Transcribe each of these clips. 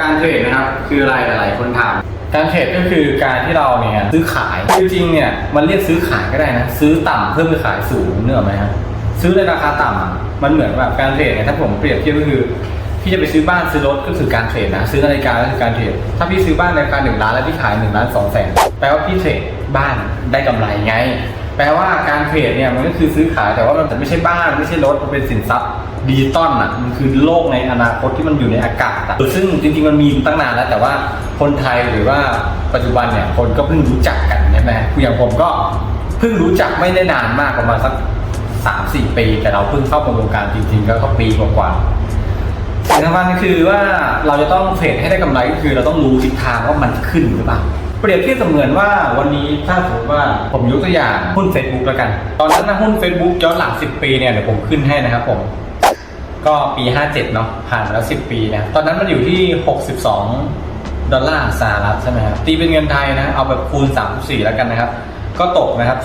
การเทรดนะครับคืออะไรหลายๆคนถาม การเทรดก็คือการที่เราเนี่ยซื้อขายจริงๆเนี่ยมันเรียกซื้อขายก็ได้นะซื้อต่ำเพื่อไปขายสูงเนื้อไหมครับซื้อในราคาต่ำอะมันเหมือนแบบการเทรดเนี่ยถ้าผมเปรียบเทียบก็คือพี่จะไปซื้อบ้านซื้อรถก็คือการเทรดนะซื้อนาฬิกาก็คือการเทรดถ้าพี่ซื้อบ้านในราคาหนึ่งล้านแล้วพี่ขายหนึ่งล้านสองแสนแปลว่าพี่เทรดบ้านได้กำไรไง แปลว่าการเทรดเนี่ยมันก็คือซื้อขายแต่ว่ามันจะไม่ใช่บ้านไม่ใช่รถมันเป็นสินทรัพย์ดิจิตอลอะมันคือโลกในอนาคตที่มันอยู่ในอากาศอะซึ่งจริงๆมันมีตั้งนานแล้ว แต่ว่าคนไทยหรือว่าปัจจุบันเนี่ยคนก็เพิ่งรู้จักกันใช่ไหมอย่างผมก็เพิ่งรู้จักไม่ได้นานมากประมาณสักสามสี่ปี แต่เราเพิ่งเข้ามาวงการจริงๆ ก็ก็ปีกว่าๆสิ่งสำคัญคือว่าเราจะต้องเทรดให้ได้กำไรก็คือเราต้องรู้ทิศทางว่ามันขึ้นหรือเปล่า เปรียบเทียบเสมือนว่าวันนี้ถ้าสมมติว่าผมยกตัวอย่างหุ้น Facebook แล้วกัน ตอนนั้นนะหุ้น Facebook ย้อนหลัง 10 ปีเนี่ยเดี๋ยวผมขึ้นให้นะครับผม ก็ปี 57 เนาะผ่านมาแล้ว 10 ปีนะ ตอนนั้นมันอยู่ที่ 62 ดอลลาร์สหรัฐใช่ไหมครับตีเป็นเงินไทยนะ เอาแบบคูณ 34 แล้วกันนะครับ ก็ตกนะครับ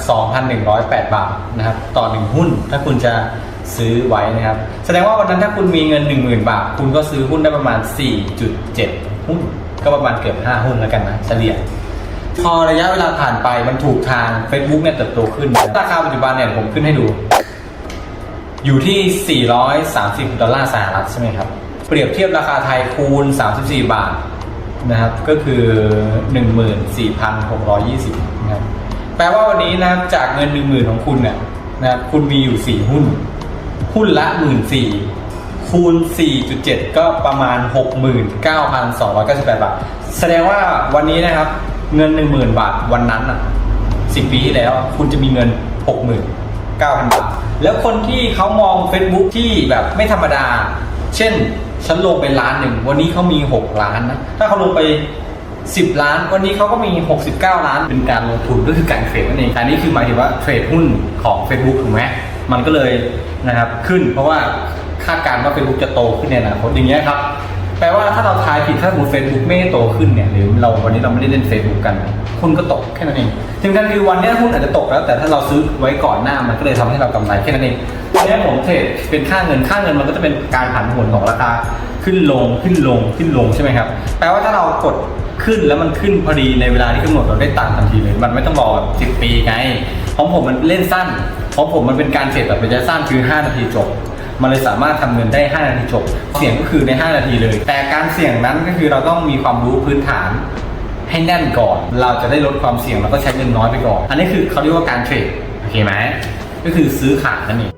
2,108 บาทนะครับต่อหนึ่งหุ้นถ้าคุณจะซื้อไว้นะครับ แสดงว่าวันนั้นถ้าคุณมีเงิน 10,000 บาท คุณก็ซื้อหุ้นได้ประมาณ 4.7 หุ้นก็ประมาณเกือบ 5 หุ้นแล้วกันนะเฉลี่ย พอระยะเวลาผ่านไปมันถูกทาง Facebook เนี่ยเติบโตขึ้น ราคาปัจจุบันเนี่ยผมขึ้นให้ดู อยู่ที่ 430 ดอลลาร์สหรัฐใช่ไหมครับ เปรียบเทียบราคาไทยคูณ 34 บาทนะครับ ก็คือ 14,620นะครับ แปลว่าวันนี้นะครับจากเงิน 10,000 ของคุณเนี่ยนะครับคุณมีอยู่ 4 หุ้น หุ้นละ 14,000คูณ 4.7 ก็ประมาณ 69,298 บาท แสดงว่าวันนี้นะครับ เงิน10,000บาทวันนั้นอะสิบปีที่แล้วคุณจะมีเงิน69,000บาท แล้วคนที่เขามอง Facebook ที่แบบไม่ธรรมดา เช่นฉันลงไปล้านหนึ่งวันนี้เขามี6ล้านนะถ้าเขาลงไป10ล้าน วันนี้เขาก็มี 69 ล้าน เป็นการลงทุนก็คือการเทรดนั่นเองอันนี้คือหมายถึงว่าเทรดหุ้นของ Facebook ถูกไหมมันก็เลยนะครับขึ้นเพราะว่าคาดการณ์ว่า Facebook จะโตขึ้นในอนาคตอย่างเงี้ยครับ แปลว่าถ้าเราทายผิดถ้าสมมติ Facebook ไม่โตขึ้นเนี่ยหรือเราวันนี้เราไม่ได้เล่น Facebook กันหุ้นก็ตกแค่นั้นเองถึงกันคือวันเนี้ยหุ้นอาจจะตกแล้ว แต่ถ้าเราซื้อไว้ก่อนหน้ามันก็เลยทำให้เรากำไรแค่นั้นเองวันนี้ผมเทรดเป็นค่าเงินค่าเงินมันก็จะเป็นการผันผวนของราคาขึ้นลงขึ้นลงขึ้นลงใช่ไหมครับแปลว่าถ้าเรากดขึ้นแล้วมันขึ้นพอดีในเวลาที่กำหนดเราได้ตังค์ทันทีเลย มันไม่ต้องรอแบบสิปีไงของผมมันเล่นสั้นของผมมันเป็นการเทรดแบบระยะสั้นคือ 5 นาทีจบ มันเลยสามารถทำเงินได้ 5 นาทีจบ เสี่ยงก็คือใน 5 นาทีเลย แต่การเสี่ยงนั้นก็คือเราต้องมีความรู้พื้นฐานให้แน่นก่อน เราจะได้ลดความเสี่ยงแล้วก็ใช้เงินน้อยไปก่อน อันนี้คือเขาเรียกว่าการเทรด โอเคไหม ก็คือซื้อขายนั่นเอง